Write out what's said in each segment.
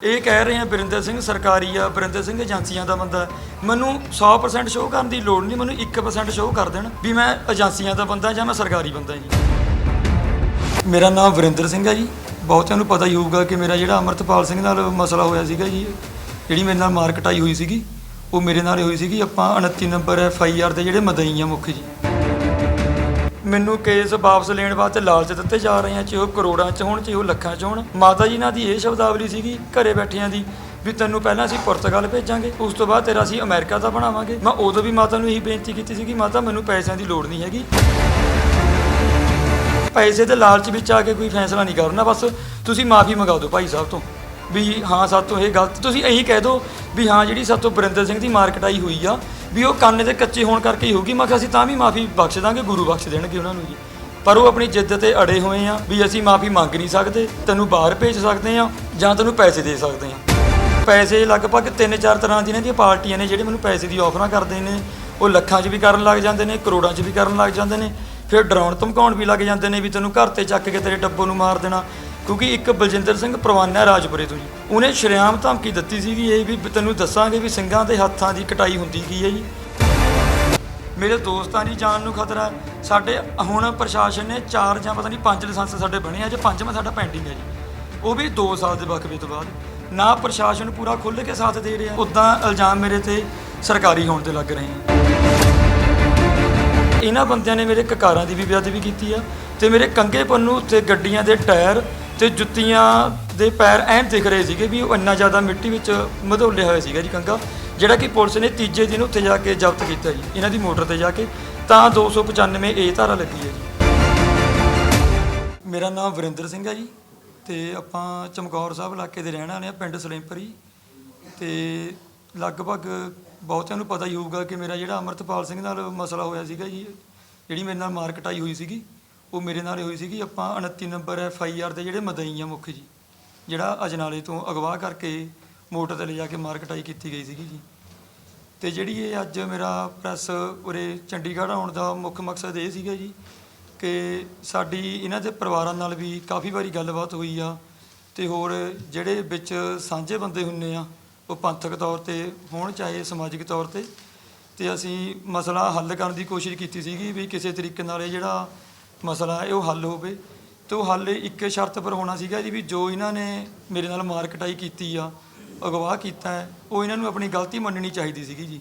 ਇਹ ਕਹਿ ਰਹੇ ਆ ਬਰਿੰਦਰ ਸਿੰਘ ਸਰਕਾਰੀ ਆ, ਬਰਿੰਦਰ ਸਿੰਘ ਏਜੰਸੀਆਂ ਦਾ ਬੰਦਾ। ਮੈਨੂੰ 100% ਸ਼ੋਅ ਕਰਨ ਦੀ ਲੋੜ ਨਹੀਂ, ਮੈਨੂੰ 1% ਸ਼ੋਅ ਕਰ ਦੇਣ ਵੀ ਮੈਂ ਏਜੰਸੀਆਂ ਦਾ ਬੰਦਾ ਜਾਂ ਮੈਂ ਸਰਕਾਰੀ ਬੰਦਾ ਜੀ। ਮੇਰਾ ਨਾਮ ਵਰਿੰਦਰ ਸਿੰਘ ਹੈ ਜੀ। ਬਹੁਤਿਆਂ ਨੂੰ ਪਤਾ ਹੀ ਹੋਊਗਾ ਕਿ ਮੇਰਾ ਜਿਹੜਾ ਅਮਰਤਪਾਲ ਸਿੰਘ ਨਾਲ ਮਸਲਾ ਹੋਇਆ ਸੀਗਾ ਜੀ, ਜਿਹੜੀ ਮੇਰੇ ਨਾਲ ਮਾਰ ਕਟਾਈ ਹੋਈ ਸੀਗੀ, ਉਹ ਮੇਰੇ ਨਾਲ ਹੋਈ ਸੀਗੀ, ਆਪਾਂ 29 ਨੰਬਰ ਐਫ ਆਈ ਆਰ ਦੇ ਜਿਹੜੇ ਮਦਈ ਆ ਮੁੱਖ ਜੀ। ਮੈਨੂੰ ਕੇਸ ਵਾਪਸ ਲੈਣ ਵਾਸਤੇ ਲਾਲਚ ਦਿੱਤੇ ਜਾ ਰਹੇ ਆ ਚਾਹੇ ਉਹ ਕਰੋੜਾਂ ਚ ਹੋਣ ਚਾਹੇ ਉਹ ਲੱਖਾਂ ਚ ਹੋਣ। ਮਾਤਾ ਜੀ ਨਾਲ ਦੀ ਇਹ ਸ਼ਬਦਾਵਲੀ ਸੀਗੀ ਘਰੇ ਬੈਠਿਆਂ ਦੀ ਵੀ ਤੈਨੂੰ ਪਹਿਲਾਂ ਅਸੀਂ ਪੁਰਤਗਾਲ ਭੇਜਾਂਗੇ, ਉਸ ਤੋਂ ਬਾਅਦ ਤੇਰਾ ਅਸੀਂ ਅਮਰੀਕਾ ਦਾ ਬਣਾਵਾਂਗੇ। ਮੈਂ ਉਦੋਂ ਵੀ ਮਾਤਾ ਨੂੰ ਇਹੀ ਬੇਨਤੀ ਕੀਤੀ ਸੀਗੀ, ਮਾਤਾ ਮੈਨੂੰ ਪੈਸਿਆਂ ਦੀ ਲੋੜ ਨਹੀਂ ਹੈਗੀ। ਪੈਸੇ ਦੇ ਲਾਲਚ ਵਿੱਚ ਆ ਕੇ ਕੋਈ ਫੈਸਲਾ ਨਹੀਂ ਕਰਨਾ, ਬਸ ਤੁਸੀਂ ਮਾਫੀ ਮੰਗਾ ਦਿਓ ਭਾਈ ਸਾਹਿਬ ਤੋਂ। ਵੀ ਹਾਂ, ਸਾਤੋਂ ਇਹ ਗਲਤ, ਤੁਸੀਂ ਇਹੀ ਕਹਿ ਦਿਓ ਵੀ ਹਾਂ, ਜਿਹੜੀ ਸਾਤੋਂ ਬਰਿੰਦਰ ਸਿੰਘ ਦੀ ਮਾਰਕਟ ਆਈ ਹੋਈ ਆ ਵੀ ਉਹ ਕੰਨ ਦੇ ਕੱਚੇ ਹੋਣ ਕਰਕੇ ਹੀ ਹੋਊਗੀ। ਮੈਂ ਕਿਹਾ ਅਸੀਂ ਤਾਂ ਵੀ ਮਾਫੀ ਬਖਸ਼ ਦਾਂਗੇ, ਗੁਰੂ ਬਖਸ਼ ਦੇਣਗੇ ਉਹਨਾਂ ਨੂੰ ਜੀ। ਪਰ ਉਹ ਆਪਣੀ ਜਿੱਦ ਤੇ ਅੜੇ ਹੋਏ ਆ ਵੀ ਅਸੀਂ ਮਾਫੀ ਮੰਗ ਨਹੀਂ ਸਕਦੇ, ਤੈਨੂੰ ਬਾਹਰ ਭੇਜ ਸਕਦੇ ਆ ਜਾਂ ਤੈਨੂੰ ਪੈਸੇ ਦੇ ਸਕਦੇ ਆ। ਪੈਸੇ ਲਗਭਗ ਤਿੰਨ ਚਾਰ ਤਰ੍ਹਾਂ ਦੀਆਂ ਦੀਆਂ ਪਾਰਟੀਆਂ ਨੇ ਜਿਹੜੇ ਮੈਨੂੰ ਪੈਸੇ ਦੀ ਆਫਰਾਂ ਕਰਦੇ ਨੇ। ਉਹ ਲੱਖਾਂ 'ਚ ਵੀ ਕਰਨ ਲੱਗ ਜਾਂਦੇ ਨੇ, ਕਰੋੜਾਂ 'ਚ ਵੀ ਕਰਨ ਲੱਗ ਜਾਂਦੇ ਨੇ। ਫਿਰ ਡਰਾਉਣ ਧਮਕਾਉਣ ਵੀ ਲੱਗ ਜਾਂਦੇ ਨੇ ਵੀ ਤੈਨੂੰ ਘਰ ਤੇ ਚੱਕ ਕੇ ਤੇਰੇ ਡੱਬੋ ਨੂੰ ਮਾਰ ਦੇਣਾ। ਕਿਉਂਕਿ ਇੱਕ ਬਲਜਿੰਦਰ ਸਿੰਘ ਪ੍ਰਵਾਨਾ ਰਾਜਪੁਰੇ ਤੋਂ ਜੀ। ਉਹਨੇ ਸ਼ਰੇਆਮ ਧਮਕੀ ਦਿੱਤੀ ਸੀਗੀ ਇਹ ਵੀ ਤੈਨੂੰ ਦੱਸਾਂਗੇ ਵੀ ਸਿੰਘਾਂ ਦੇ ਹੱਥਾਂ ਦੀ ਕਟਾਈ ਹੁੰਦੀ ਕੀ ਹੈ ਜੀ। ਮੇਰੇ ਦੋਸਤਾਂ ਦੀ ਜਾਨ ਨੂੰ ਖਤਰਾ ਸਾਡੇ ਹੁਣ ਪ੍ਰਸ਼ਾਸਨ ਨੇ ਚਾਰ ਜਾਂ ਪਤਾ ਨਹੀਂ ਪੰਜ ਲਾਇਸੈਂਸ ਸਾਡੇ ਬਣੇ ਆ, ਜੇ ਪੰਜਵਾਂ ਸਾਡਾ ਪੈਂਡਿੰਗ ਹੈ ਜੀ। ਉਹ ਵੀ 2 ਸਾਲ ਦੇ ਵਕਫੇ ਤੋਂ ਬਾਅਦ। ਨਾ ਪ੍ਰਸ਼ਾਸਨ ਪੂਰਾ ਖੁੱਲ੍ਹ ਕੇ ਸਾਥ ਦੇ ਰਿਹਾ। ਉਦਾਂ ਇਲਜ਼ਾਮ ਮੇਰੇ ਤੇ ਸਰਕਾਰੀ ਹੋਣ ਤੇ ਲੱਗ ਰਹੇ ਆ। ਇਹਨਾਂ ਬੰਦਿਆਂ ਨੇ ਮੇਰੇ ਕਕਾਰਾਂ ਦੀ ਵੀ ਬੇਅਦਬੀ ਕੀਤੀ ਆ ਤੇ ਮੇਰੇ ਕੰਗੇ ਪੰਨੂ ਤੇ ਗੱਡੀਆਂ ਦੇ ਟਾਇਰ ਤੇ ਜੁੱਤੀਆਂ ਦੇ ਪੈਰ ਐਨ ਦਿਖ ਰਹੇ ਸੀਗੇ ਵੀ ਉਹ ਇੰਨਾ ਜ਼ਿਆਦਾ ਮਿੱਟੀ ਵਿੱਚ ਮਧੋਲਿਆ ਹੋਇਆ ਸੀਗਾ ਜੀ ਕੰਗਾ, ਜਿਹੜਾ ਕਿ ਪੁਲਿਸ ਨੇ ਤੀਜੇ ਦਿਨ ਉੱਥੇ ਜਾ ਕੇ ਜ਼ਬਤ ਕੀਤਾ ਜੀ, ਇਹਨਾਂ ਦੀ ਮੋਟਰ ਤੇ ਜਾ ਕੇ। ਤਾਂ 295 ਏ ਧਾਰਾ ਲੱਗੀ ਹੈ ਜੀ। ਮੇਰਾ ਨਾਮ ਵਰਿੰਦਰ ਸਿੰਘ ਹੈ ਜੀ, ਤੇ ਆਪਾਂ ਚਮਕੌਰ ਸਾਹਿਬ ਇਲਾਕੇ ਦੇ ਰਹਿਣ ਵਾਲੇ ਆ ਪਿੰਡ ਸਲੇਮਪਰੀ। ਤੇ ਲਗਭਗ ਬਹੁਤਿਆਂ ਨੂੰ ਪਤਾ ਹੀ ਹੋਊਗਾ ਕਿ ਮੇਰਾ ਜਿਹੜਾ ਅਮਰਤਪਾਲ ਸਿੰਘ ਨਾਲ ਮਸਲਾ ਹੋਇਆ ਸੀਗਾ ਜੀ, ਜਿਹੜੀ ਮੇਰੇ ਨਾਲ ਮਾਰ ਕਟਾਈ ਹੋਈ ਸੀਗੀ। ਉਹ ਮੇਰੇ ਨਾਲ ਹੀ ਹੋਈ ਸੀਗੀ, ਆਪਾਂ 29 ਨੰਬਰ ਐਫ ਆਈ ਆਰ ਦੇ ਜਿਹੜੇ ਮਦਈ ਆ ਮੁੱਖ ਜੀ, ਜਿਹੜਾ ਅਜਨਾਲੇ ਤੋਂ ਅਗਵਾ ਕਰਕੇ ਮੋਟਰ ਤੇ ਲਿਜਾ ਕੇ ਮਾਰ ਕਟਾਈ ਕੀਤੀ ਗਈ ਸੀਗੀ ਜੀ। ਤੇ ਜਿਹੜੀ ਇਹ ਅੱਜ ਮੇਰਾ ਪ੍ਰੈਸ ਉਰੇ ਚੰਡੀਗੜ੍ਹ ਆਉਣ ਦਾ ਮੁੱਖ ਮਕਸਦ ਇਹ ਸੀਗਾ ਜੀ ਕਿ ਸਾਡੀ ਇਹਨਾਂ ਦੇ ਪਰਿਵਾਰਾਂ ਨਾਲ ਵੀ ਕਾਫੀ ਵਾਰੀ ਗੱਲਬਾਤ ਹੋਈ ਆ ਤੇ ਹੋਰ ਜਿਹੜੇ ਵਿੱਚ ਸਾਂਝੇ ਬੰਦੇ ਹੁੰਨੇ ਆ, ਉਹ ਪੰਥਕ ਤੌਰ ਤੇ ਹੋਣ ਚਾਹੇ ਸਮਾਜਿਕ ਤੌਰ ਤੇ। ਤੇ ਅਸੀਂ ਮਸਲਾ ਹੱਲ ਕਰਨ ਦੀ ਕੋਸ਼ਿਸ਼ ਕੀਤੀ ਸੀਗੀ ਵੀ ਕਿਸੇ ਤਰੀਕੇ ਨਾਲ ਇਹ ਜਿਹੜਾ ਮਸਲਾ ਹੈ, ਉਹ ਹੱਲ ਹੋਵੇ। ਤੇ ਉਹ ਹੱਲ ਇੱਕ ਸ਼ਰਤ ਪਰ ਹੋਣਾ ਸੀਗਾ ਜੀ ਵੀ ਜੋ ਇਹਨਾਂ ਨੇ ਮੇਰੇ ਨਾਲ ਮਾਰ ਕਟਾਈ ਕੀਤੀ ਆ ਅਗਵਾ ਕੀਤਾ ਹੈ, ਉਹ ਇਹਨਾਂ ਨੂੰ ਆਪਣੀ ਗਲਤੀ ਮੰਨਣੀ ਚਾਹੀਦੀ ਸੀਗੀ ਜੀ।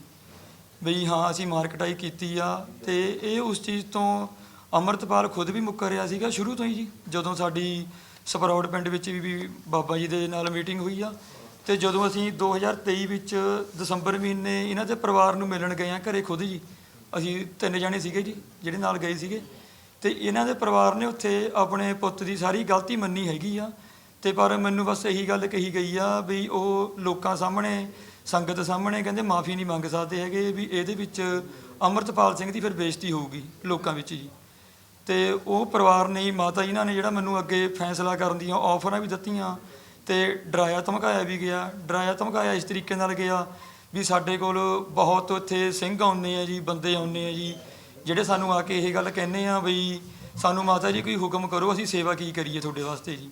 ਬਈ ਹਾਂ, ਅਸੀਂ ਮਾਰ ਕਟਾਈ ਕੀਤੀ ਆ ਤੇ ਇਹ ਉਸ ਚੀਜ਼ ਤੋਂ ਅਮਰਤਪਾਲ ਖੁਦ ਵੀ ਮੁੱਕਰ ਰਿਹਾ ਸੀਗਾ ਸ਼ੁਰੂ ਤੋਂ ਹੀ ਜੀ, ਜਦੋਂ ਸਾਡੀ ਸਪਰੌੜ ਪਿੰਡ ਵਿੱਚ ਵੀ ਵੀ ਬਾਬਾ ਜੀ ਦੇ ਨਾਲ ਮੀਟਿੰਗ ਹੋਈ ਆ। ਤੇ ਜਦੋਂ ਅਸੀਂ 2023 ਵਿੱਚ ਦਸੰਬਰ ਮਹੀਨੇ ਇਹਨਾਂ ਦੇ ਪਰਿਵਾਰ ਨੂੰ ਮਿਲਣ ਗਏ ਆ ਘਰੇ ਖੁਦ ਜੀ, ਅਸੀਂ ਤਿੰਨ ਜਾਣੇ ਸੀਗੇ ਜੀ, ਜਿਹੜੇ ਨਾਲ ਗਏ ਸੀਗੇ। ਤੇ ਇਹਨਾਂ ਦੇ ਪਰਿਵਾਰ ਨੇ ਉੱਥੇ ਆਪਣੇ ਪੁੱਤ ਦੀ ਸਾਰੀ ਗਲਤੀ ਮੰਨੀ ਹੈਗੀ ਆ। ਤੇ ਪਰ ਮੈਨੂੰ ਬਸ ਇਹੀ ਗੱਲ ਕਹੀ ਗਈ ਆ ਵੀ ਉਹ ਲੋਕਾਂ ਸਾਹਮਣੇ, ਸੰਗਤ ਸਾਹਮਣੇ ਕਹਿੰਦੇ ਮਾਫੀ ਨਹੀਂ ਮੰਗ ਸਕਦੇ ਹੈਗੇ ਵੀ ਇਹਦੇ ਵਿੱਚ ਅਮਰਤਪਾਲ ਸਿੰਘ ਦੀ ਫਿਰ ਬੇਇੱਜ਼ਤੀ ਹੋਊਗੀ ਲੋਕਾਂ ਵਿੱਚ ਜੀ। ਤੇ ਉਹ ਪਰਿਵਾਰ ਨੇ, ਮਾਤਾ ਜੀ ਨਾਲ ਨੇ ਜਿਹੜਾ ਮੈਨੂੰ ਅੱਗੇ ਫੈਸਲਾ ਕਰਨ ਦੀਆਂ ਆਫਰਾਂ ਵੀ ਦਿੱਤੀਆਂ ਤੇ ਡਰਾਇਆ ਧਮਕਾਇਆ ਵੀ ਗਿਆ, ਡਰਾਇਆ ਧਮਕਾਇਆ ਇਸ ਤਰੀਕੇ ਨਾਲ ਗਿਆ ਵੀ ਸਾਡੇ ਕੋਲ ਬਹੁਤ ਇੱਥੇ ਸਿੰਘ ਆਉਂਦੇ ਆ ਜੀ, ਬੰਦੇ ਆਉਂਦੇ ਆ ਜੀ। ਜਿਹੜੇ ਸਾਨੂੰ ਆ ਕੇ ਇਹ ਗੱਲ ਕਹਿੰਦੇ ਆ ਬਈ, ਸਾਨੂੰ ਮਾਤਾ ਜੀ ਕੋਈ ਹੁਕਮ ਕਰੋ, ਅਸੀਂ ਸੇਵਾ ਕੀ ਕਰੀਏ ਤੁਹਾਡੇ ਵਾਸਤੇ ਜੀ?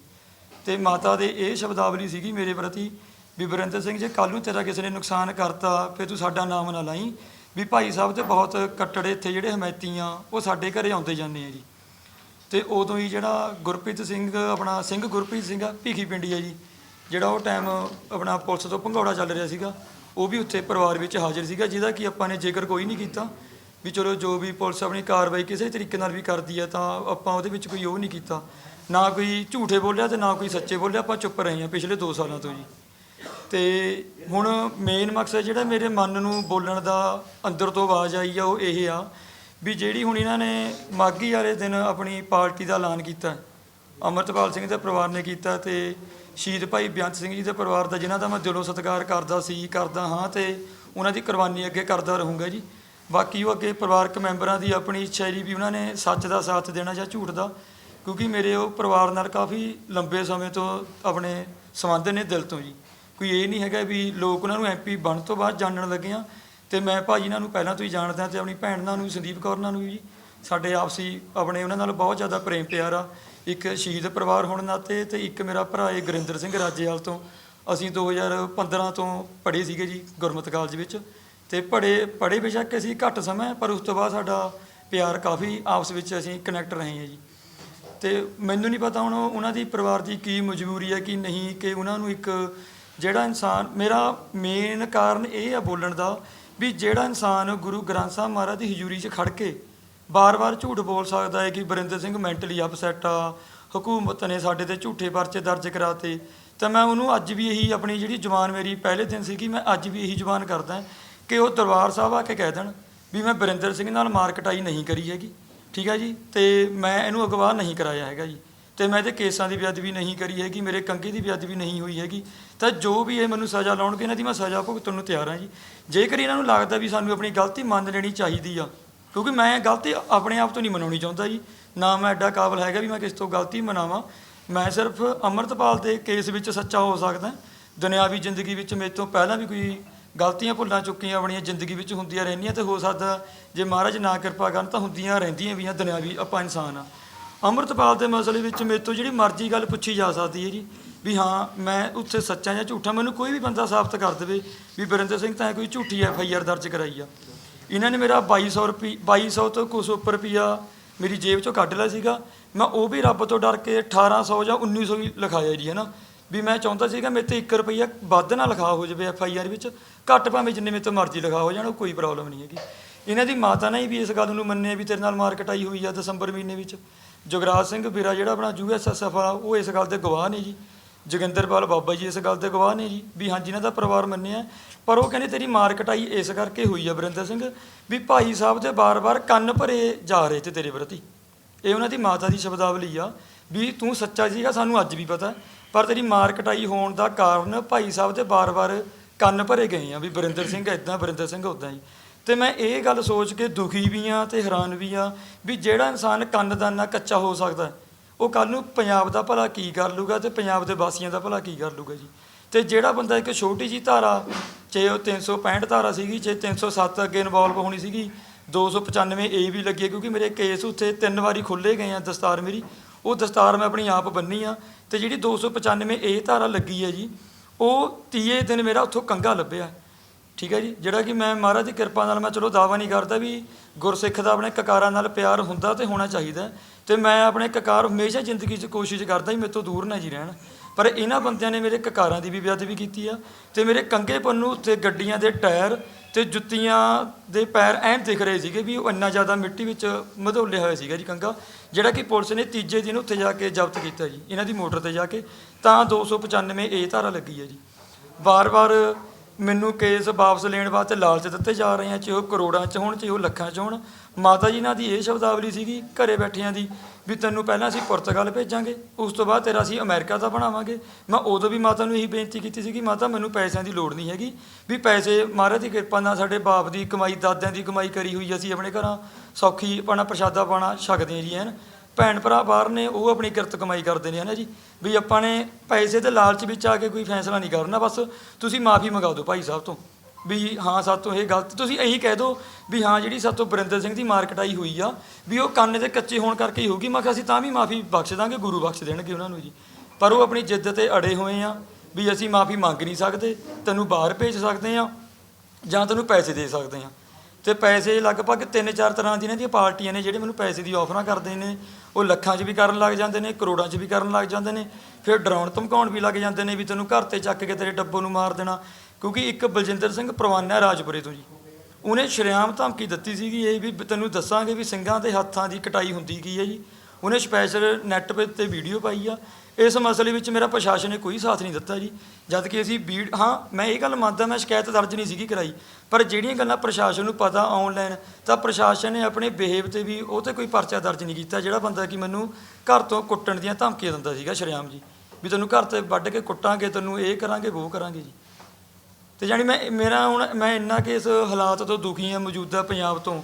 ਤੇ ਮਾਤਾ ਦੇ ਇਹ ਸ਼ਬਦਾਵਲੀ ਸੀਗੀ ਮੇਰੇ ਪ੍ਰਤੀ ਵੀ ਬਰਿੰਦਰ ਸਿੰਘ ਜੇ ਕੱਲ ਨੂੰ ਤੇਰਾ ਕਿਸੇ ਨੇ ਨੁਕਸਾਨ ਕਰਤਾ, ਫਿਰ ਤੂੰ ਸਾਡਾ ਨਾਮ ਨਾ ਲਾਈ। ਵੀ ਭਾਈ ਸਾਹਿਬ ਤੇ ਬਹੁਤ ਕੱਟੜੇ ਇੱਥੇ ਜਿਹੜੇ ਹਮਾਇਤੀ ਆ, ਉਹ ਸਾਡੇ ਘਰੇ ਆਉਂਦੇ ਜਾਂਦੇ ਆ ਜੀ। ਤੇ ਉਦੋਂ ਹੀ ਜਿਹੜਾ ਗੁਰਪ੍ਰੀਤ ਸਿੰਘ, ਆਪਣਾ ਸਿੰਘ ਗੁਰਪ੍ਰੀਤ ਸਿੰਘ ਆ, ਭੀਖੀ ਪਿੰਡੀ ਆ ਜੀ, ਜਿਹੜਾ ਉਹ ਟਾਈਮ ਆਪਣਾ ਪੁਲਿਸ ਤੋਂ ਭੰਗੌੜਾ ਚੱਲ ਰਿਹਾ ਸੀਗਾ, ਉਹ ਵੀ ਉੱਥੇ ਪਰਿਵਾਰ ਵਿੱਚ ਹਾਜ਼ਰ ਸੀਗਾ, ਜਿਹਦਾ ਕਿ ਆਪਾਂ ਨੇ ਜ਼ਿਕਰ ਕੋਈ ਨਹੀਂ ਕੀਤਾ। ਵੀ ਚਲੋ ਜੋ ਵੀ ਪੁਲਿਸ ਆਪਣੀ ਕਾਰਵਾਈ ਕਿਸੇ ਤਰੀਕੇ ਨਾਲ ਵੀ ਕਰਦੀ ਹੈ ਤਾਂ ਆਪਾਂ ਉਹਦੇ ਵਿੱਚ ਕੋਈ ਉਹ ਨਹੀਂ ਕੀਤਾ। ਨਾ ਕੋਈ ਝੂਠੇ ਬੋਲਿਆ ਤੇ ਨਾ ਕੋਈ ਸੱਚੇ ਬੋਲਿਆ, ਆਪਾਂ ਚੁੱਪ ਰਹੇ ਹਾਂ ਪਿਛਲੇ 2 ਸਾਲਾਂ ਤੋਂ ਜੀ। ਤੇ ਹੁਣ ਮੇਨ ਮਕਸਦ ਜਿਹੜਾ ਮੇਰੇ ਮਨ ਨੂੰ ਬੋਲਣ ਦਾ ਅੰਦਰ ਤੋਂ ਆਵਾਜ਼ ਆਈ ਆ, ਉਹ ਇਹ ਆ ਵੀ ਜਿਹੜੀ ਹੁਣ ਇਹਨਾਂ ਨੇ ਮਾਗੀ ਵਾਲੇ ਦਿਨ ਆਪਣੀ ਪਾਰਟੀ ਦਾ ਐਲਾਨ ਕੀਤਾ, ਅਮਰਤਪਾਲ ਸਿੰਘ ਦੇ ਪਰਿਵਾਰ ਨੇ ਕੀਤਾ ਤੇ ਸ਼ਹੀਦ ਭਾਈ ਬੇਅੰਤ ਸਿੰਘ ਜੀ ਦੇ ਪਰਿਵਾਰ ਦਾ, ਜਿਨ੍ਹਾਂ ਦਾ ਮੈਂ ਦਿਲੋਂ ਸਤਿਕਾਰ ਕਰਦਾ ਸੀ, ਕਰਦਾ ਹਾਂ ਤੇ ਉਹਨਾਂ ਦੀ ਕੁਰਬਾਨੀ ਅੱਗੇ ਕਰਦਾ ਰਹੂੰਗਾ ਜੀ। ਬਾਕੀ ਉਹ ਅੱਗੇ ਪਰਿਵਾਰਕ ਮੈਂਬਰਾਂ ਦੀ ਆਪਣੀ ਇੱਛਾ ਹੈ ਜੀ ਵੀ ਉਹਨਾਂ ਨੇ ਸੱਚ ਦਾ ਸਾਥ ਦੇਣਾ ਜਾਂ ਝੂਠ ਦਾ, ਕਿਉਂਕਿ ਮੇਰੇ ਉਹ ਪਰਿਵਾਰ ਨਾਲ ਕਾਫੀ ਲੰਬੇ ਸਮੇਂ ਤੋਂ ਆਪਣੇ ਸੰਬੰਧ ਨੇ ਦਿਲ ਤੋਂ ਜੀ। ਕੋਈ ਇਹ ਨਹੀਂ ਹੈਗਾ ਵੀ ਲੋਕ ਉਹਨਾਂ ਨੂੰ ਐਮਪੀ ਬਣ ਤੋਂ ਬਾਅਦ ਜਾਣਨ ਲੱਗੇ ਆ, ਤੇ ਮੈਂ ਭਾਜੀ ਇਹਨਾਂ ਨੂੰ ਪਹਿਲਾਂ ਤੋਂ ਹੀ ਜਾਣਦਾ ਤੇ ਆਪਣੀ ਭੈਣ ਨਾਲ ਨੂੰ, ਸੰਦੀਪ ਕੌਰ ਨਾਲ ਨੂੰ ਵੀ। ਜੀ ਸਾਡੇ ਆਪਸੀ ਆਪਣੇ ਉਹਨਾਂ ਨਾਲ ਬਹੁਤ ਜ਼ਿਆਦਾ ਪ੍ਰੇਮ ਪਿਆਰ ਆ। ਇੱਕ ਸ਼ਹੀਦ ਪਰਿਵਾਰ ਹੋਣ ਨਾਤੇ ਤੇ ਇੱਕ ਮੇਰਾ ਭਰਾ ਏ ਗੁਰਿੰਦਰ ਸਿੰਘ ਰਾਜੇਵਾਲ ਤੋਂ ਅਸੀਂ 2015 ਤੋਂ ਪੜ੍ਹੇ ਸੀਗੇ ਜੀ ਗੁਰਮਤਿ ਕਾਲਜ ਵਿੱਚ। ਤੇ ਪੜ੍ਹੇ ਪੜ੍ਹੇ ਬੇਸ਼ੱਕ ਅਸੀਂ ਘੱਟ ਸਮਾਂ ਪਰ ਉਸ ਤੋਂ ਬਾਅਦ ਸਾਡਾ ਪਿਆਰ ਕਾਫੀ ਆਪਸ ਵਿੱਚ ਅਸੀਂ ਕਨੈਕਟ ਰਹੇ ਹਾਂ ਜੀ। ਤੇ ਮੈਨੂੰ ਨਹੀਂ ਪਤਾ ਹੁਣ ਉਹਨਾਂ ਦੀ ਪਰਿਵਾਰ ਦੀ ਕੀ ਮਜਬੂਰੀ ਹੈ, ਕਿ ਨਹੀਂ, ਕਿ ਉਹਨਾਂ ਨੂੰ ਇੱਕ ਜਿਹੜਾ ਇਨਸਾਨ, ਮੇਰਾ ਮੇਨ ਕਾਰਨ ਇਹ ਆ ਬੋਲਣ ਦਾ ਵੀ ਜਿਹੜਾ ਇਨਸਾਨ ਗੁਰੂ ਗ੍ਰੰਥ ਸਾਹਿਬ ਮਹਾਰਾਜ ਦੀ ਹਜ਼ੂਰੀ 'ਚ ਖੜ ਕੇ ਬਾਰ-ਬਾਰ ਝੂਠ ਬੋਲ ਸਕਦਾ ਹੈ ਕਿ ਬਰਿੰਦਰ ਸਿੰਘ ਮੈਂਟਲੀ ਅਪਸੈਟ ਆ, ਹਕੂਮਤ ਨੇ ਸਾਡੇ ਤੇ ਝੂਠੇ ਪਰਚੇ ਦਰਜ ਕਰਾਤੇ, ਤਾਂ ਮੈਂ ਉਹਨੂੰ ਅੱਜ ਵੀ ਇਹੀ ਆਪਣੀ ਜਿਹੜੀ ਜ਼ੁਬਾਨ ਮੇਰੀ ਪਹਿਲੇ ਦਿਨ ਸੀ ਕਿ ਮੈਂ ਅੱਜ ਵੀ ਇਹੀ ਜ਼ੁਬਾਨ ਕਰਦਾ ਕਿ ਉਹ ਦਰਬਾਰ ਸਾਹਿਬ ਆ ਕੇ ਕਹਿ ਦੇਣ ਵੀ ਮੈਂ ਬਰਿੰਦਰ ਸਿੰਘ ਨਾਲ ਮਾਰਕਟਾਈ ਨਹੀਂ ਕਰੀ ਹੈਗੀ। ਠੀਕ ਹੈ ਜੀ? ਤੇ ਮੈਂ ਇਹਨੂੰ ਅਗਵਾ ਨਹੀਂ ਕਰਾਇਆ ਹੈਗਾ ਜੀ। ਤੇ ਮੈਂ ਇਹਦੇ ਕੇਸਾਂ ਦੀ ਬੇਅਦਬੀ ਨਹੀਂ ਕਰੀ ਹੈਗੀ, ਮੇਰੇ ਕੰਗੇ ਦੀ ਬੇਅਦਬੀ ਨਹੀਂ ਹੋਈ ਹੈਗੀ। ਤਾਂ ਜੋ ਵੀ ਇਹ ਮੈਨੂੰ ਸਜ਼ਾ ਲਾਉਣਗੇ, ਇਹਨਾਂ ਦੀ ਮੈਂ ਸਜ਼ਾ ਭੁਗਤਣ ਨੂੰ ਤਿਆਰ ਹਾਂ ਜੀ। ਜੇਕਰ ਇਹਨਾਂ ਨੂੰ ਲੱਗਦਾ ਵੀ ਸਾਨੂੰ ਆਪਣੀ ਗਲਤੀ ਮੰਨ ਲੈਣੀ ਚਾਹੀਦੀ ਆ, ਕਿਉਂਕਿ ਮੈਂ ਗਲਤੀ ਆਪਣੇ ਆਪ ਤੋਂ ਨਹੀਂ ਮਨਾਉਣੀ ਚਾਹੁੰਦਾ ਜੀ। ਨਾ ਮੈਂ ਐਡਾ ਕਾਬਲ ਹੈਗਾ ਵੀ ਮੈਂ ਕਿਸ ਤੋਂ ਗਲਤੀ ਮਨਾਵਾਂ। ਮੈਂ ਸਿਰਫ ਅਮਰਤਪਾਲ ਦੇ ਕੇਸ ਵਿੱਚ ਸੱਚਾ ਹੋ ਸਕਦਾ, ਦੁਨਿਆਵੀ ਜ਼ਿੰਦਗੀ ਵਿੱਚ ਮੇਰੇ ਤੋਂ ਪਹਿਲਾਂ ਵੀ ਕੋਈ ਗਲਤੀਆਂ ਭੁੱਲਾਂ ਚੁੱਕੀਆਂ ਆਪਣੀਆਂ ਜ਼ਿੰਦਗੀ ਵਿੱਚ ਹੁੰਦੀਆਂ ਰਹਿੰਦੀਆਂ ਤੇ ਹੋ ਸਕਦਾ ਜੇ ਮਹਾਰਾਜ ਨਾ ਕਿਰਪਾ ਕਰਨ ਤਾਂ ਹੁੰਦੀਆਂ ਰਹਿੰਦੀਆਂ ਵੀ ਆ, ਦੁਨਿਆਵੀ ਆਪਾਂ ਇਨਸਾਨ ਆ। ਅੰਮ੍ਰਿਤਪਾਲ ਦੇ ਮਸਲੇ ਵਿੱਚ ਮੇਰੇ ਤੋਂ ਜਿਹੜੀ ਮਰਜ਼ੀ ਗੱਲ ਪੁੱਛੀ ਜਾ ਸਕਦੀ ਹੈ ਜੀ, ਵੀ ਹਾਂ, ਮੈਂ ਉੱਥੇ ਸੱਚਾ ਜਾਂ ਝੂਠਾ, ਮੈਨੂੰ ਕੋਈ ਵੀ ਬੰਦਾ ਸਾਬਤ ਕਰ ਦੇਵੇ ਵੀ ਬਰਿੰਦਰ ਸਿੰਘ ਤਾਂ ਕੋਈ ਝੂਠੀ ਐਫ ਆਈ ਆਰ ਦਰਜ ਕਰਾਈ ਆ। ਇਹਨਾਂ ਨੇ ਮੇਰਾ 2200 ਰੁਪਏ 2200 ਤੋਂ ਕੁਛ ਉੱਪਰ ਰੁਪਿਆ ਮੇਰੀ ਜੇਬ ਚੋਂ ਕੱਢ ਲਿਆ ਸੀਗਾ। ਮੈਂ ਉਹ ਵੀ ਰੱਬ ਤੋਂ ਡਰ ਕੇ 1800 ਜਾਂ 1900 ਹੀ ਲਿਖਾਇਆ ਜੀ ਹੈ ਨਾ ਵੀ ਮੈਂ ਚਾਹੁੰਦਾ ਸੀਗਾ ਮੇਰੇ ਤੇ 1 ਰੁਪਈਆ ਵੱਧ ਨਾ ਲਿਖਾ ਹੋ ਜਾਵੇ ਐਫ ਆਈ ਆਰ ਵਿੱਚ। ਘੱਟ ਭਾਵੇਂ ਜਿੰਨੇ ਮੇਰੇ ਤੋਂ ਮਰਜ਼ੀ ਲਿਖਾ ਹੋ ਜਾਣ, ਉਹ ਕੋਈ ਪ੍ਰੋਬਲਮ ਨਹੀਂ ਹੈਗੀ। ਇਹਨਾਂ ਦੀ ਮਾਤਾ ਨੇ ਵੀ ਇਸ ਗੱਲ ਨੂੰ ਮੰਨਿਆ ਵੀ ਤੇਰੇ ਨਾਲ ਮਾਰਕਟ ਆਈ ਹੋਈ ਆ ਦਸੰਬਰ ਮਹੀਨੇ ਵਿੱਚ। ਜੁਗਰਾਜ ਸਿੰਘ ਵੀਰਾ ਜਿਹੜਾ ਆਪਣਾ ਯੂਐਸਐਸਐਫ ਆ, ਉਹ ਇਸ ਗੱਲ ਦੇ ਗਵਾਹ ਨੇ ਜੀ। ਜੋਗਿੰਦਰਪਾਲ ਬਾਬਾ ਜੀ ਇਸ ਗੱਲ ਦੇ ਗਵਾਹ ਨੇ ਜੀ, ਵੀ ਹਾਂਜੀ ਇਹਨਾਂ ਦਾ ਪਰਿਵਾਰ ਮੰਨਿਆ, ਪਰ ਉਹ ਕਹਿੰਦੇ ਤੇਰੀ ਮਾਰ ਕਟਾਈ ਇਸ ਕਰਕੇ ਹੋਈ ਆ ਬਰਿੰਦਰ ਸਿੰਘ, ਵੀ ਭਾਈ ਸਾਹਿਬ ਦੇ ਬਾਰ-ਬਾਰ ਕੰਨ ਭਰੇ ਜਾ ਰਹੇ ਤੇ ਤੇਰੇ ਪ੍ਰਤੀ। ਇਹ ਉਹਨਾਂ ਦੀ ਮਾਤਾ ਦੀ ਸ਼ਬਦਾਵਲੀ ਆ, ਵੀ ਤੂੰ ਸੱਚਾ ਸੀਗਾ, ਸਾਨੂੰ ਅੱਜ ਵੀ ਪਤਾ। ਪਰ ਤੇਰੀ ਮਾਰ ਕਟਾਈ ਹੋਣ ਦਾ ਕਾਰਨ ਭਾਈ ਸਾਹਿਬ ਦੇ ਬਾਰ-ਬਾਰ ਕੰਨ ਭਰੇ ਗਏ ਆ ਵੀ ਵਰਿੰਦਰ ਸਿੰਘ ਇਦਾਂ ਵਰਿੰਦਰ ਸਿੰਘ ਉਦਾਂ ਹੀ। ਤੇ ਮੈਂ ਇਹ ਗੱਲ ਸੋਚ ਕੇ ਦੁਖੀ ਵੀ ਆ ਤੇ ਹੈਰਾਨ ਵੀ ਆ ਵੀ ਜਿਹੜਾ ਇਨਸਾਨ ਕੰਨ ਦਾ ਨਾ ਕੱਚਾ ਹੋ ਸਕਦਾ, ਉਹ ਕੱਲ ਨੂੰ ਪੰਜਾਬ ਦਾ ਭਲਾ ਕੀ ਕਰ ਲੂਗਾ ਤੇ ਪੰਜਾਬ ਦੇ ਵਾਸੀਆਂ ਦਾ ਭਲਾ ਕੀ ਕਰ ਲੂਗਾ ਜੀ। ਤੇ ਜਿਹੜਾ ਬੰਦਾ ਇੱਕ ਛੋਟੀ ਜੀ ਧਾਰਾ ਚਾਹੇ ਉਹ 365 ਧਾਰਾ ਸੀਗੀ ਚਾਹੇ 307 ਅੱਗੇ ਇਨਵੋਲਵ ਹੋਣੀ ਸੀਗੀ 295 ਏ ਵੀ ਲੱਗੀ ਕਿਉਂਕਿ ਮੇਰੇ ਕੇਸ ਉੱਥੇ ਤਿੰਨ ਵਾਰੀ ਖੁੱਲੇ ਗਏ ਆ ਦਸਤਾਰ ਮੇਰੀ ਉਹ ਦਸਤਾਰ ਮੈਂ ਆਪਣੀ ਆਪ ਬੰਨੀ ਆ ਤੇ ਜਿਹੜੀ 295 ਏ ਧਾਰਾ ਲੱਗੀ ਹੈ ਜੀ, ਉਹ ਤੀਏ ਦਿਨ ਮੇਰਾ ਉੱਥੋਂ ਕੰਗਾ ਲੱਭਿਆ। ਠੀਕ ਹੈ ਜੀ? ਜਿਹੜਾ ਕਿ ਮੈਂ ਮਹਾਰਾਜ ਦੀ ਕਿਰਪਾ ਨਾਲ ਮੈਂ ਚਲੋ ਦਾਵਾ ਨਹੀਂ ਕਰਦਾ ਵੀ ਗੁਰਸਿੱਖ ਦਾ ਆਪਣੇ ਕਕਾਰਾਂ ਨਾਲ ਪਿਆਰ ਹੁੰਦਾ ਤੇ ਹੋਣਾ ਚਾਹੀਦਾ ਤੇ ਮੈਂ ਆਪਣੇ ਕਕਾਰ ਹਮੇਸ਼ਾ ਜ਼ਿੰਦਗੀ 'ਚ ਕੋਸ਼ਿਸ਼ ਕਰਦਾ ਹੀ ਮੇਰੇ ਤੋਂ ਦੂਰ ਨਾ ਜੀ ਰਹਿਣ। ਪਰ ਇਹਨਾਂ ਬੰਦਿਆਂ ਨੇ ਮੇਰੇ ਕਕਾਰਾਂ ਦੀ ਵੀ ਬੇਅਦਬੀ ਕੀਤੀ ਆ ਤੇ ਮੇਰੇ ਕੰਗੇ ਪੰਨੂ ਉੱਤੇ ਗੱਡੀਆਂ ਦੇ ਟਾਇਰ ਤੇ ਜੁੱਤੀਆਂ ਦੇ ਪੈਰ ਐਨ ਦਿਖ ਰਹੇ ਸੀਗੇ ਵੀ ਉਹ ਇੰਨਾ ਜ਼ਿਆਦਾ ਮਿੱਟੀ ਵਿੱਚ ਮਧੋਲਿਆ ਹੋਇਆ ਸੀਗਾ ਜੀ ਕੰਗਾ, ਜਿਹੜਾ ਕਿ ਪੁਲਿਸ ਨੇ ਤੀਜੇ ਦਿਨ ਉੱਥੇ ਜਾ ਕੇ ਜ਼ਬਤ ਕੀਤਾ ਜੀ, ਇਹਨਾਂ ਦੀ ਮੋਟਰ ਤੇ ਜਾ ਕੇ, ਤਾਂ 295 ਏ ਧਾਰਾ ਲੱਗੀ ਹੈ ਜੀ। ਵਾਰ-ਵਾਰ ਮੈਨੂੰ ਕੇਸ ਵਾਪਸ ਲੈਣ ਵਾਸਤੇ ਲਾਲਚ ਦਿੱਤੇ ਜਾ ਰਹੇ ਆ ਚਾਹੇ ਉਹ ਕਰੋੜਾਂ ਚ ਹੋਣ ਚਾਹੇ ਉਹ ਲੱਖਾਂ ਚ ਹੋਣ। ਮਾਤਾ ਜੀ ਨਾਲ ਦੀ ਇਹ ਸ਼ਬਦਾਵਲੀ ਸੀਗੀ ਘਰੇ ਬੈਠਿਆਂ ਦੀ ਵੀ ਤੈਨੂੰ ਪਹਿਲਾਂ ਅਸੀਂ ਪੁਰਤਗਾਲ ਭੇਜਾਂਗੇ, ਉਸ ਤੋਂ ਬਾਅਦ ਤੇਰਾ ਅਸੀਂ ਅਮਰੀਕਾ ਦਾ ਬਣਾਵਾਂਗੇ। ਮੈਂ ਉਦੋਂ ਵੀ ਮਾਤਾ ਨੂੰ ਇਹੀ ਬੇਨਤੀ ਕੀਤੀ ਸੀ ਕਿ ਮਾਤਾ ਮੈਨੂੰ ਪੈਸਿਆਂ ਦੀ ਲੋੜ ਨਹੀਂ ਹੈਗੀ ਵੀ ਪੈਸੇ, ਮਹਾਰਾਜ ਦੀ ਕਿਰਪਾ ਨਾਲ ਸਾਡੇ ਬਾਪ ਦੀ ਕਮਾਈ, ਦਾਦਿਆਂ ਦੀ ਕਮਾਈ ਕਰੀ ਹੋਈ ਅਸੀਂ ਆਪਣੇ ਘਰਾਂ, ਸੌਖੀ ਆਪਣਾ ਪ੍ਰਸ਼ਾਦਾ ਪਾਣਾ ਛਕਦੇ ਹਾਂ ਜੀ ਐਨ ਭੈਣ ਭਰਾ ਬਾਹਰ ਨੇ, ਉਹ ਆਪਣੀ ਕਿਰਤ ਕਮਾਈ ਕਰਦੇ ਨੇ, ਹਨਾ ਜੀ? ਵੀ ਆਪਾਂ ਨੇ ਪੈਸੇ ਦੇ ਲਾਲਚ ਵਿੱਚ ਆ ਕੇ ਕੋਈ ਫੈਸਲਾ ਨਹੀਂ ਕਰਨਾ, ਬਸ ਤੁਸੀਂ ਮਾਫੀ ਮੰਗਾ ਦਿਓ ਭਾਈ ਸਾਹਿਬ ਤੋਂ। ਵੀ ਹਾਂ ਸਾਤੋਂ ਇਹ ਗਲਤ, ਤੁਸੀਂ ਇਹੀ ਕਹਿ ਦਿਓ ਵੀ ਹਾਂ, ਜਿਹੜੀ ਸਾਤੋਂ ਬਰਿੰਦਰ ਸਿੰਘ ਦੀ ਮਾਰ ਕਟਾਈ ਹੋਈ ਆ, ਵੀ ਉਹ ਕੰਨ ਦੇ ਕੱਚੇ ਹੋਣ ਕਰਕੇ ਹੀ ਹੋਊਗੀ। ਮੈਂ ਕਿਹਾ, ਅਸੀਂ ਤਾਂ ਵੀ ਮਾਫੀ ਬਖਸ਼ ਦਾਂਗੇ, ਗੁਰੂ ਬਖਸ਼ ਦੇਣਗੇ ਉਹਨਾਂ ਨੂੰ ਜੀ। ਪਰ ਉਹ ਆਪਣੀ ਜਿੱਦ ਤੇ ਅੜੇ ਹੋਏ ਆ ਵੀ ਅਸੀਂ ਮਾਫੀ ਮੰਗ ਨਹੀਂ ਸਕਦੇ, ਤੈਨੂੰ ਬਾਹਰ ਭੇਜ ਸਕਦੇ ਆ ਜਾਂ ਤੈਨੂੰ ਪੈਸੇ ਦੇ ਸਕਦੇ ਆ। ਤੇ ਪੈਸੇ ਲਗਭਗ ਤਿੰਨ ਚਾਰ ਤਰ੍ਹਾਂ ਦੀ ਇਹਨਾਂ ਦੀਆਂ ਪਾਰਟੀਆਂ ਨੇ ਜਿਹੜੇ ਮੈਨੂੰ ਪੈਸੇ ਦੀ ਆਫਰਾਂ ਕਰਦੇ ਨੇ। ਉਹ ਲੱਖਾਂ 'ਚ ਵੀ ਕਰਨ ਲੱਗ ਜਾਂਦੇ ਨੇ, ਕਰੋੜਾਂ 'ਚ ਵੀ ਕਰਨ ਲੱਗ ਜਾਂਦੇ ਨੇ। ਫਿਰ ਡਰਾਉਣ ਧਮਕਾਉਣ ਵੀ ਲੱਗ ਜਾਂਦੇ ਨੇ ਵੀ ਤੈਨੂੰ ਘਰ ਤੇ ਚੱਕ ਕੇ ਤੇਰੇ ਡੱਬੋ ਨੂੰ ਮਾਰ ਦੇਣਾ। ਕਿਉਂਕਿ ਇੱਕ ਬਲਜਿੰਦਰ ਸਿੰਘ ਪ੍ਰਵਾਨਾ ਰਾਜਪੁਰੇ ਤੋਂ ਜੀ। ਉਹਨੇ ਸ਼ਰੇਆਮ ਧਮਕੀ ਦਿੱਤੀ ਸੀਗੀ ਇਹ ਵੀ ਤੈਨੂੰ ਦੱਸਾਂਗੇ ਵੀ ਸਿੰਘਾਂ ਦੇ ਹੱਥਾਂ ਦੀ ਕਟਾਈ ਹੁੰਦੀ ਕੀ ਹੈ ਜੀ। ਉਹਨੇ ਸਪੈਸ਼ਲ ਨੈੱਟ 'ਤੇ ਵੀਡੀਓ ਪਾਈ ਆ। ਇਸ ਮਸਲੇ ਵਿੱਚ ਮੇਰਾ ਪ੍ਰਸ਼ਾਸਨ ਨੇ ਕੋਈ ਸਾਥ ਨਹੀਂ ਦਿੱਤਾ ਜੀ। ਜਦ ਕਿ ਅਸੀਂ ਬੀੜ ਹਾਂ, ਮੈਂ ਇਹ ਗੱਲ ਮੰਨਦਾ, ਮੈਂ ਸ਼ਿਕਾਇਤ ਦਰਜ ਨਹੀਂ ਸੀਗੀ ਕਰਾਈ। ਪਰ ਜਿਹੜੀਆਂ ਗੱਲਾਂ ਪ੍ਰਸ਼ਾਸਨ ਨੂੰ ਪਤਾ ਆਨਲਾਈਨ ਤਾਂ ਪ੍ਰਸ਼ਾਸਨ ਨੇ ਆਪਣੇ ਬਿਹੇਵ ਤੇ ਵੀ ਉਹ ਤੇ ਕੋਈ ਪਰਚਾ ਦਰਜ ਨਹੀਂ ਕੀਤਾ, ਜਿਹੜਾ ਬੰਦਾ ਕਿ ਮੈਨੂੰ ਘਰ ਤੋਂ ਕੁੱਟਣ ਦੀਆਂ ਧਮਕੀਆਂ ਦਿੰਦਾ ਸੀਗਾ, ਸ਼ਰੇਆਮ ਜੀ। ਵੀ ਤੈਨੂੰ ਘਰ ਤੇ ਵੱਢ ਕੇ ਕੁੱਟਾਂਗੇ, ਤੈਨੂੰ ਇਹ ਕਰਾਂਗੇ, ਉਹ ਕਰਾਂਗੇ ਜੀ। ਤੇ ਜਾਣੀ ਮੈਂ, ਮੇਰਾ ਹੁਣ, ਮੈਂ ਇੰਨਾ ਕਿ ਇਸ ਹਾਲਾਤ ਤੋਂ ਦੁਖੀ ਹਾਂ, ਮੌਜੂਦਾ ਪੰਜਾਬ ਤੋਂ।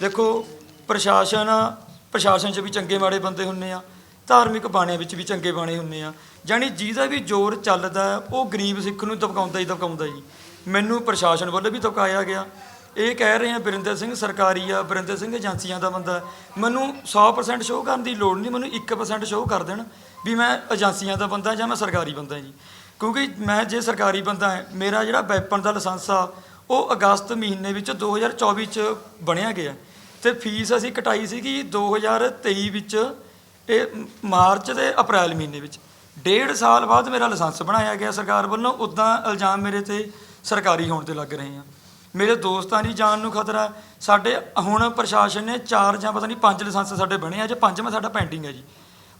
ਦੇਖੋ, ਪ੍ਰਸ਼ਾਸਨ ਪ੍ਰਸ਼ਾਸਨ 'ਚ ਵੀ ਚੰਗੇ ਮਾੜੇ ਬੰਦੇ ਹੁੰਨੇ ਆ। ਧਾਰਮਿਕ ਬਾਣਿਆਂ ਵਿੱਚ ਵੀ ਚੰਗੇ ਬਾਣੇ ਹੁੰਨੇ ਆ। ਜਾਣੀ ਜਿਹਦਾ ਵੀ ਜ਼ੋਰ ਚੱਲਦਾ, ਉਹ ਗਰੀਬ ਸਿੱਖ ਨੂੰ ਦਬਕਾਉਂਦਾ ਹੀ ਦਬਕਾਉਂਦਾ ਜੀ। ਮੈਨੂੰ ਪ੍ਰਸ਼ਾਸਨ ਵੱਲੋਂ ਵੀ ਦਬਕਾਇਆ ਗਿਆ। ਇਹ ਕਹਿ ਰਹੇ ਆ, ਬਰਿੰਦਰ ਸਿੰਘ ਸਰਕਾਰੀ ਆ, ਬਰਿੰਦਰ ਸਿੰਘ ਏਜੰਸੀਆਂ ਦਾ ਬੰਦਾ। ਮੈਨੂੰ 100% ਸ਼ੋਅ ਕਰਨ ਦੀ ਲੋੜ ਨਹੀਂ, ਮੈਨੂੰ 1% ਸ਼ੋਅ ਕਰ ਦੇਣ ਵੀ ਮੈਂ ਏਜੰਸੀਆਂ ਦਾ ਬੰਦਾ ਜਾਂ ਮੈਂ ਸਰਕਾਰੀ ਬੰਦਾ ਜੀ। ਕਿਉਂਕਿ ਮੈਂ ਜੇ ਸਰਕਾਰੀ ਬੰਦਾ ਹੈ, ਮੇਰਾ ਜਿਹੜਾ ਵੈਪਨ ਦਾ ਲਾਇਸੈਂਸ ਆ, ਉਹ ਅਗਸਤ ਮਹੀਨੇ ਵਿੱਚ 2024 ਚ ਬਣਿਆ ਗਿਆ। ਤੇ ਫੀਸ ਅਸੀਂ ਕਟਾਈ ਸੀਗੀ 2023 ਵਿੱਚ ਇਹ ਮਾਰਚ ਤੇ ਅਪ੍ਰੈਲ ਮਹੀਨੇ ਵਿੱਚ। ਡੇਢ ਸਾਲ ਬਾਅਦ ਮੇਰਾ ਲਾਇਸੈਂਸ ਬਣਾਇਆ ਗਿਆ ਸਰਕਾਰ ਵੱਲੋਂ, ਉਦਾਂ ਇਲਜ਼ਾਮ ਮੇਰੇ ਤੇ ਸਰਕਾਰੀ ਹੋਣ ਤੇ ਲੱਗ ਰਹੇ ਆ। ਮੇਰੇ ਦੋਸਤਾਂ ਦੀ ਜਾਨ ਨੂੰ ਖਤਰਾ, ਸਾਡੇ ਹੁਣ ਪ੍ਰਸ਼ਾਸਨ ਨੇ ਚਾਰ ਜਾਂ ਪਤਾ ਨਹੀਂ ਪੰਜ ਲਾਇਸੈਂਸ ਸਾਡੇ ਬਣੇ ਆ ਜੇ ਪੰਜਵਾਂ ਸਾਡਾ ਪੈਂਡਿੰਗ ਹੈ ਜੀ।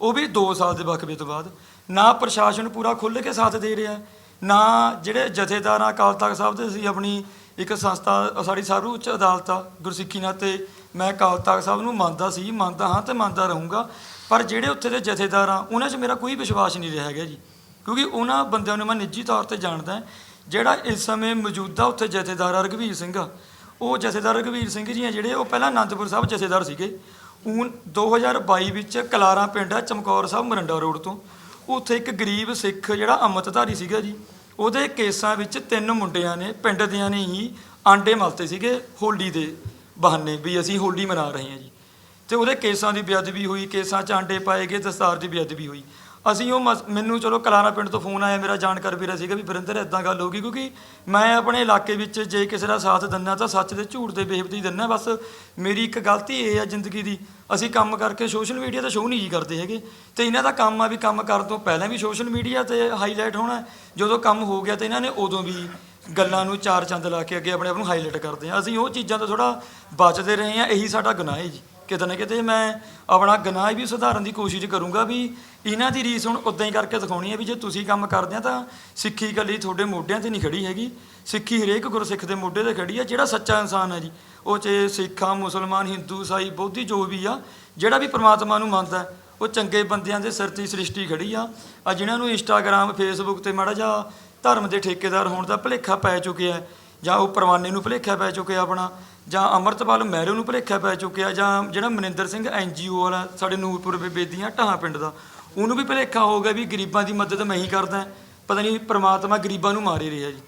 ਉਹ ਵੀ 2 ਸਾਲ ਦੇ ਵਕਫੇ ਤੋਂ ਬਾਅਦ। ਨਾ ਪ੍ਰਸ਼ਾਸਨ ਪੂਰਾ ਖੁੱਲ੍ਹ ਕੇ ਸਾਥ ਦੇ ਰਿਹਾ, ਨਾ ਜਿਹੜੇ ਜਥੇਦਾਰਾਂ ਅਕਾਲ ਤਖਤ ਸਾਹਿਬ ਦੇ ਸੀ ਆਪਣੀ ਇੱਕ ਸੰਸਥਾ, ਸਾਡੀ ਸਰਵ ਉੱਚ ਅਦਾਲਤ ਆ, ਗੁਰਸਿੱਖੀ ਨਾਲ ਤੇ ਮੈਂ ਅਕਾਲ ਤਖਤ ਸਾਹਿਬ ਨੂੰ ਮੰਨਦਾ ਸੀ, ਮੰਨਦਾ ਹਾਂ ਤੇ ਮੰਨਦਾ ਰਹੂੰਗਾ। ਪਰ ਜਿਹੜੇ ਉੱਥੇ ਦੇ ਜਥੇਦਾਰ ਆ, ਉਹਨਾਂ 'ਚ ਮੇਰਾ ਕੋਈ ਵਿਸ਼ਵਾਸ ਨਹੀਂ ਰਿਹਾ ਹੈਗਾ ਜੀ। ਕਿਉਂਕਿ ਉਹਨਾਂ ਬੰਦਿਆਂ ਨੂੰ ਮੈਂ ਨਿੱਜੀ ਤੌਰ ਤੇ ਜਾਣਦਾ ਜਿਹੜਾ ਇਸ ਸਮੇਂ ਮੌਜੂਦਾ ਉੱਥੇ ਜਥੇਦਾਰ ਆ, ਰਘਵੀਰ ਸਿੰਘ ਆ। ਉਹ ਜਥੇਦਾਰ ਰਘਵੀਰ ਸਿੰਘ ਜੀ ਆ, ਜਿਹੜੇ ਉਹ ਪਹਿਲਾਂ ਅਨੰਦਪੁਰ ਸਾਹਿਬ ਜਥੇਦਾਰ ਸੀਗੇ। ਹੁਣ 2022 ਵਿੱਚ ਕਲਾਰਾ ਪਿੰਡ ਆ, ਚਮਕੌਰ ਸਾਹਿਬ, ਮਰੰਡਾ ਰੋਡ ਤੋਂ। ਉੱਥੇ ਇੱਕ ਗਰੀਬ ਸਿੱਖ ਜਿਹੜਾ ਅੰਮ੍ਰਿਤਧਾਰੀ ਸੀਗਾ ਜੀ, ਉਹਦੇ ਕੇਸਾਂ ਵਿੱਚ ਤਿੰਨ ਮੁੰਡਿਆਂ ਨੇ, ਪਿੰਡ ਦਿਆਂ ਨੇ ਹੀ ਆਂਡੇ ਮਲਤੇ ਸੀਗੇ ਹੋਲੀ ਦੇ ਬਹਾਨੇ ਵੀ ਅਸੀਂ ਹੋਲੀ ਮਨਾ ਰਹੇ ਹਾਂ ਜੀ। ਤੇ ਉਹਦੇ ਕੇਸਾਂ ਦੀ ਬੇਅਦਬੀ ਹੋਈ, ਕੇਸਾਂ 'ਚ ਆਂਡੇ ਪਾਏ ਗਏ ਦਸਤਾਰ ਦੀ ਬੇਅਦਬੀ ਹੋਈ। ਅਸੀਂ ਉਹ ਮਸ- ਮੈਨੂੰ ਚਲੋ ਕਲਾਰਾ ਪਿੰਡ ਤੋਂ ਫੋਨ ਆਇਆ, ਮੇਰਾ ਜਾਣਕਾਰ ਵੀਰਾ ਸੀਗਾ ਵੀ ਵਰਿੰਦਰ ਇਦਾਂ ਗੱਲ ਹੋ ਗਈ, ਕਿਉਂਕਿ ਮੈਂ ਆਪਣੇ ਇਲਾਕੇ ਵਿੱਚ ਜੇ ਕਿਸੇ ਦਾ ਸਾਥ ਦਿੰਨਾ ਤਾਂ ਸੱਚ ਦੇ ਝੂਠ ਦੇ ਬੇਹਬਤੀ ਦਿੰਨਾ, ਬਸ ਮੇਰੀ ਇੱਕ ਗਲਤੀ ਇਹ ਆ ਜ਼ਿੰਦਗੀ ਦੀ, ਅਸੀਂ ਕੰਮ ਕਰਕੇ ਸੋਸ਼ਲ ਮੀਡੀਆ ਤੇ ਸ਼ੋਅ ਨਹੀਂ ਜੀ ਕਰਦੇ ਹੈਗੇ। ਤੇ ਇਹਨਾਂ ਦਾ ਕੰਮ ਆ ਵੀ ਕੰਮ ਕਰਨ ਤੋਂ ਪਹਿਲਾਂ ਵੀ ਸੋਸ਼ਲ ਮੀਡੀਆ ਤੇ ਹਾਈਲਾਈਟ ਹੋਣਾ, ਜਦੋਂ ਕੰਮ ਹੋ ਗਿਆ ਤੇ ਇਹਨਾਂ ਨੇ ਉਦੋਂ ਵੀ ਗੱਲਾਂ ਨੂੰ ਚਾਰ ਚੰਦ ਲਾ ਕੇ ਅੱਗੇ ਆਪਣੇ ਆਪ ਨੂੰ ਹਾਈਲਾਈਟ ਕਰਦੇ ਆ। ਅਸੀਂ ਉਹ ਚੀਜ਼ਾਂ ਤੋਂ ਥੋੜਾ ਬਚਦੇ ਰਹੇ ਆ, ਇਹੀ ਸਾਡਾ ਗੁਨਾਹ ਹੈ ਜੀ। ਕਿਤੇ ਨਾ ਕਿਤੇ ਮੈਂ ਆਪਣਾ ਗੁਨਾਹ ਵੀ ਸੁਧਾਰਨ ਦੀ ਕੋਸ਼ਿਸ਼ ਕਰੂੰਗਾ ਵੀ ਇਹਨਾਂ ਦੀ ਰੀਸ ਹੁਣ ਉਦਾਂ ਹੀ ਕਰਕੇ ਦਿਖਾਉਣੀ ਹੈ ਵੀ ਜੇ ਤੁਸੀਂ ਕੰਮ ਕਰਦੇ ਆ ਤਾਂ ਸਿੱਖੀ ਇਕੱਲੀ ਤੁਹਾਡੇ ਮੋਢਿਆਂ ਤੇ ਨਹੀਂ ਖੜੀ ਹੈਗੀ। ਸਿੱਖੀ ਹਰੇਕ ਗੁਰਸਿੱਖ ਦੇ ਮੋਢੇ ਤੇ ਖੜੀ ਆ, ਜਿਹੜਾ ਸੱਚਾ ਇਨਸਾਨ ਹੈ ਜੀ। ਉਹ ਚ ਸਿੱਖਾਂ, ਮੁਸਲਮਾਨ, ਹਿੰਦੂ ਸਾਈ ਬੋਧੀ ਜੋ ਵੀ ਆ, ਜਿਹੜਾ ਵੀ ਪ੍ਰਮਾਤਮਾ ਨੂੰ ਮੰਨਦਾ, ਉਹ ਚੰਗੇ ਬੰਦਿਆਂ ਦੇ ਸਿਰ ਤੇ ਸ੍ਰਿਸ਼ਟੀ ਖੜੀ ਆ। ਆ ਜਿਨ੍ਹਾਂ ਨੂੰ ਇੰਸਟਾਗ੍ਰam ਫੇਸਬੁੱਕ ਤੇ ਮਾੜਾ ਜਿਹਾ ਧਰਮ ਦੇ ਠੇਕੇਦਾਰ ਹੋਣ ਦਾ ਭੁਲੇਖਾ ਪੈ ਚੁੱਕਿਆ ਜਾਂ ਉਹ ਪਰਵਾਨੇ ਨੂੰ ਭੁਲੇਖਾ ਪੈ ਚੁੱਕਿਆ ਆਪਣਾ ਜਾਂ ਅਮਰਤਪਾਲ ਮਹਿਰੋ ਨੂੰ ਭੁਲੇਖਾ ਪੈ ਚੁੱਕਿਆ ਜਾਂ ਜਿਹੜਾ ਮਨਿੰਦਰ ਸਿੰਘ ਐਨਜੀਓ ਵਾਲਾ ਸਾਡੇ ਨੂਰਪੁਰ ਬੇਦੀਆਂ ਢਾਹਾਂ ਪਿੰਡ ਦਾ, ਉਹਨੂੰ ਵੀ ਭੁਲੇਖਾ ਹੋ ਗਿਆ ਵੀ ਗਰੀਬਾਂ ਦੀ ਮਦਦ ਮੈਂ ਹੀ ਕਰਦਾ, ਪਤਾ ਨਹੀਂ ਪ੍ਰਮਾਤਮਾ ਗਰੀਬਾਂ ਨੂੰ ਮਾਰੇ ਰਿਹਾ ਜੀ।